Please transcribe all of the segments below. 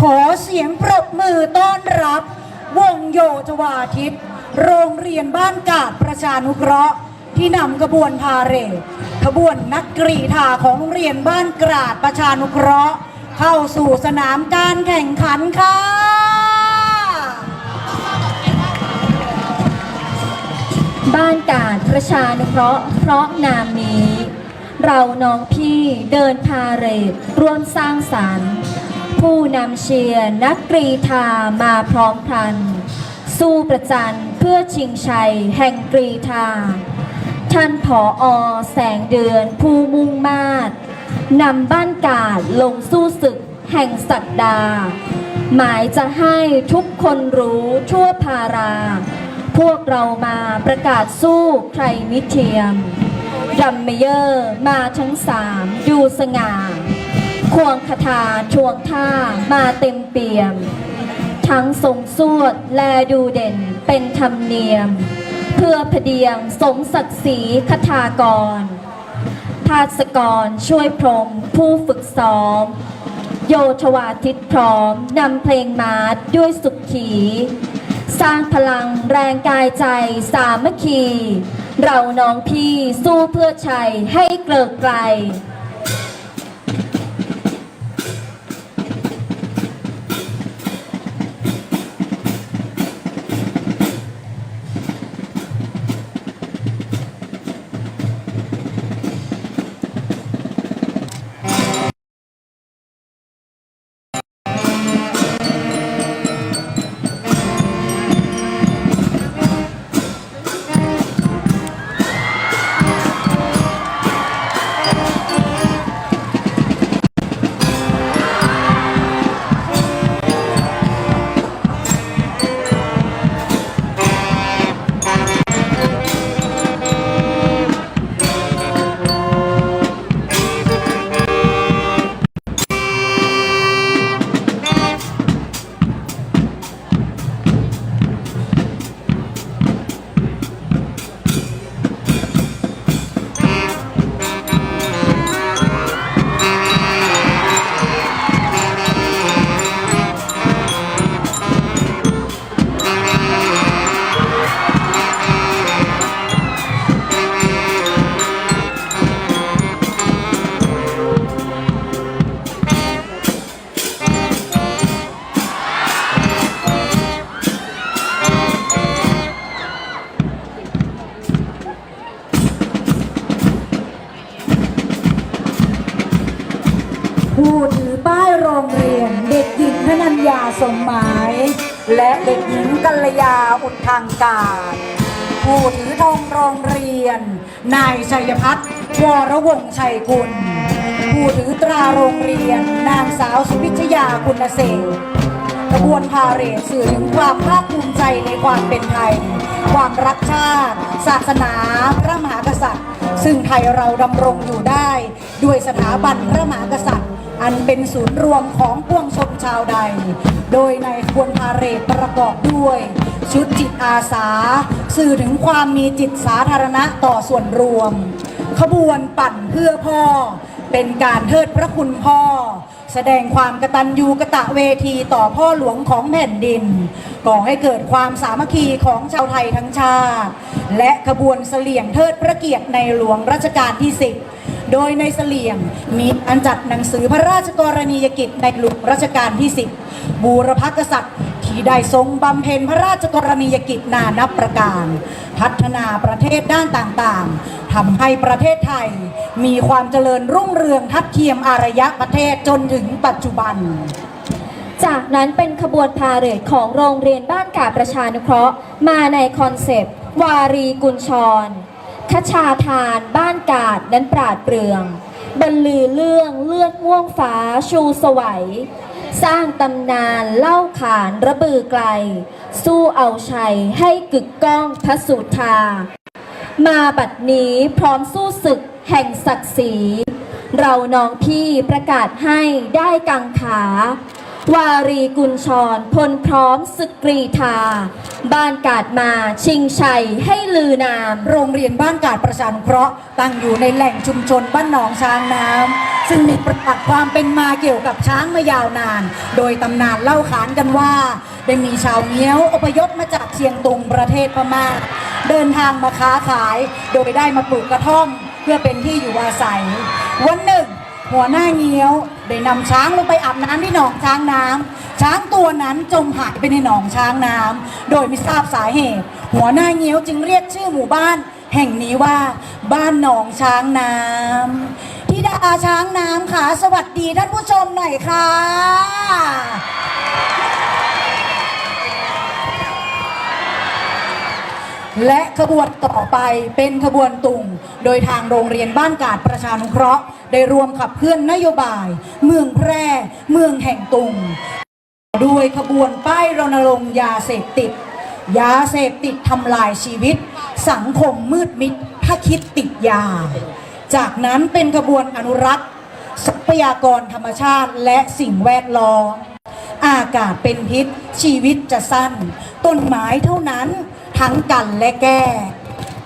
ขอเสียงปรบมือต้อนรับ วงโยธวาทิต โรงเรียนบ้านกาดประชานุเคราะห์ ที่นำขบวนพาเหรดขบวนนักกรีธาของโรงเรียนบ้านกาดประชานุเคราะห์ เข้าสู่สนามการแข่งขันค่ะบ้านกาดประชานุเคราะห์เพราะนามนี้ เราน้องพี่เดินพาเรดร่วมสร้างสรรค์ ผู้นำเชียร์นักกรีธามาพร้อมพรัน สู้ประจันเพื่อชิงชัยแห่งกรีธา ท่านผออแสงเดือนผู้มุ่งมาดนำบ้านกาดลงสู้ศึกแห่งศักดา หมายจะให้ทุกคนรู้ทั่วพารา พวกเรามาประกาศสู้ใครมิเทียมดัมเมเยอร์มาทั้งสามดูสง่า ควงคาถาชวงท่ามาเต็มเปี่ยม ทั้งทรงสวดและดูเด่นเป็นธรรมเนียม เพื่อพเดียงสมศักดิ์ศรีคทากร ภาสกรช่วยพรมผู้ฝึกซ้อม โยธวาทิตพร้อมนำเพลงมาร์ชด้วยสุขี สร้างพลังแรงกายใจสามัคคี เราน้องพี่สู้เพื่อชัยให้เกลิกไกล สมหมาย และเด็กหญิงกัลยาอุทางการ ผู้ถือธงโรงเรียน นายชัยพัฒน์วรวงชัยกุล ผู้ถือตราโรงเรียน นางสาวสุพิชยาคุณเศษกระบวนพาเหรดสื่อถึงความภาคภูมิใจในความเป็นไทย ความรักชาติ ศาสนา พระมหากษัตริย์ ซึ่งไทยเราดำรงอยู่ได้ด้วยสถาบันพระมหากษัตริย์ อันเป็นศูนย์รวมของปวงชนชาวใด โดยในขบวนพาเหรดประกอบด้วย ชุดจิตอาสา สื่อถึงความมีจิตสาธารณะต่อส่วนรวม ขบวนปั่นเพื่อพ่อ เป็นการเทิดพระคุณพ่อ แสดงความกตัญญูกะตะเวทีต่อพ่อหลวงของแผ่นดิน ก่อให้เกิดความสามัคคีของชาวไทยทั้งชาติ และขบวนเสลี่ยงเทิดพระเกียรติในหลวงรัชกาลที่สิบโดยในเสลี่ยงมีอันจัดหนังสือพระราชกรณียกิจในหลวงรัชกาลที่สิบบูรพกษัตริย์ ที่ได้ทรงบำเพ็ญพระราชกรณียกิจนานับประการ พัฒนาประเทศด้านต่างๆทำให้ประเทศไทย มีความเจริญรุ่งเรืองทัดเทียมอารยะประเทศจนถึงปัจจุบัน จากนั้นเป็นขบวนพาเหรดของโรงเรียนบ้านกาดประชานุเคราะห์ มาในคอนเซปต์ วารีกุญชรคชาทานบ้านกาดนั้นปราดเปรื่องบรรลือเรื่องเลือดม่วงฟ้าชูสวัย สร้างตำนานเล่าขานระบือไกล สู้เอาชัยให้กึกก้องพระสุธา มาบัดนี้พร้อมสู้ศึกแห่งศักดิ์ศรี เราน้องพี่ประกาศให้ได้กังขา วารีกุลชรพลพร้อมศึกกรีธา บ้านกาดมาชิงชัยให้ลือนาม โรงเรียนบ้านกาดประชานุเคราะห์ตั้งอยู่ในแหล่งชุมชนบ้านหนองช้างน้ำซึ่งมีประวัติความเป็นมาเกี่ยวกับช้างมายาวนาน โดยตำนานเล่าขานกันว่า ได้มีชาวเงี้ยวอพยพมาจากเชียงตุงประเทศพม่าเดินทางมาค้าขาย โดยได้มาปลูกกระท่อม เพื่อเป็นที่อยู่อาศัย วันหนึ่ง หัวหน้าเงี้ยวได้นำช้างลงไปอาบน้ำที่หนองช้างน้ำช้างตัวนั้นจมหายไปในหนองช้างน้ำโดยไม่ทราบสาเหตุ หัวหน้าเงี้ยวจึงเรียกชื่อหมู่บ้าน แห่งนี้ว่าบ้านหนองช้างน้ำที่ดาช้างน้ำค่ะสวัสดีท่านผู้ชมหน่อยค่ะ และขบวนต่อไปเป็นขบวนตุงโดยทางโรงเรียนบ้านกาดประชานุเคราะห์ ได้รวมขับเคลื่อนนโยบาย เมืองแพร่ เมืองแห่งตุงด้วยขบวนป้ายรณรงค์ยาเสพติด ยาเสพติดทำลายชีวิต สังคมมืดมิดถ้าคิดติดยา จากนั้นเป็นขบวนอนุรักษ์ทรัพยากรธรรมชาติและสิ่งแวดล้อมอากาศเป็นพิษชีวิตจะสั้น ต้นไม้เท่านั้น ทั้งกันและแก้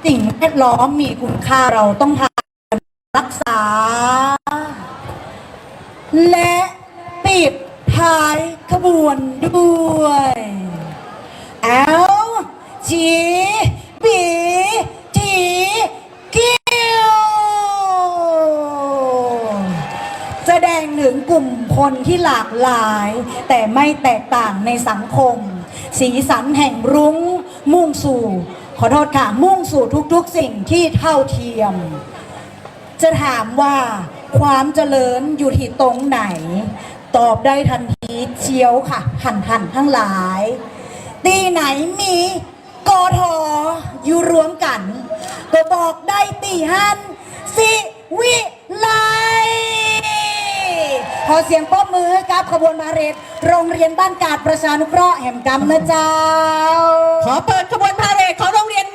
สิ่งแวดล้อมมีคุณค่าเราต้องรักษา และปิดท้ายขบวนด้วย L G B T Q แสดงถึงกลุ่มคนที่หลากหลาย แต่ไม่แตกต่างในสังคม สีสันแห่งรุง้ง มุ่งสู่ ขอโทษค่ะ มุ่งสู่ทุกๆสิ่งที่เท่าเทียม จะถามว่าความเจริญอยู่ที่ตรงไหน ตอบได้ทันทีเชียวค่ะหันหันทั้งหลาย ตีไหนมีกอทออยู่รวมกัน ก็บอกได้ตีหันสิวิไล ขอเสียงป้อมมือกับขบวนพาเรดโรงเรียนบ้านกาดประชานุเคราะห์แห่งกำเนะเจ้า ขอเปิดขบวนพาเรดของโรงเรียน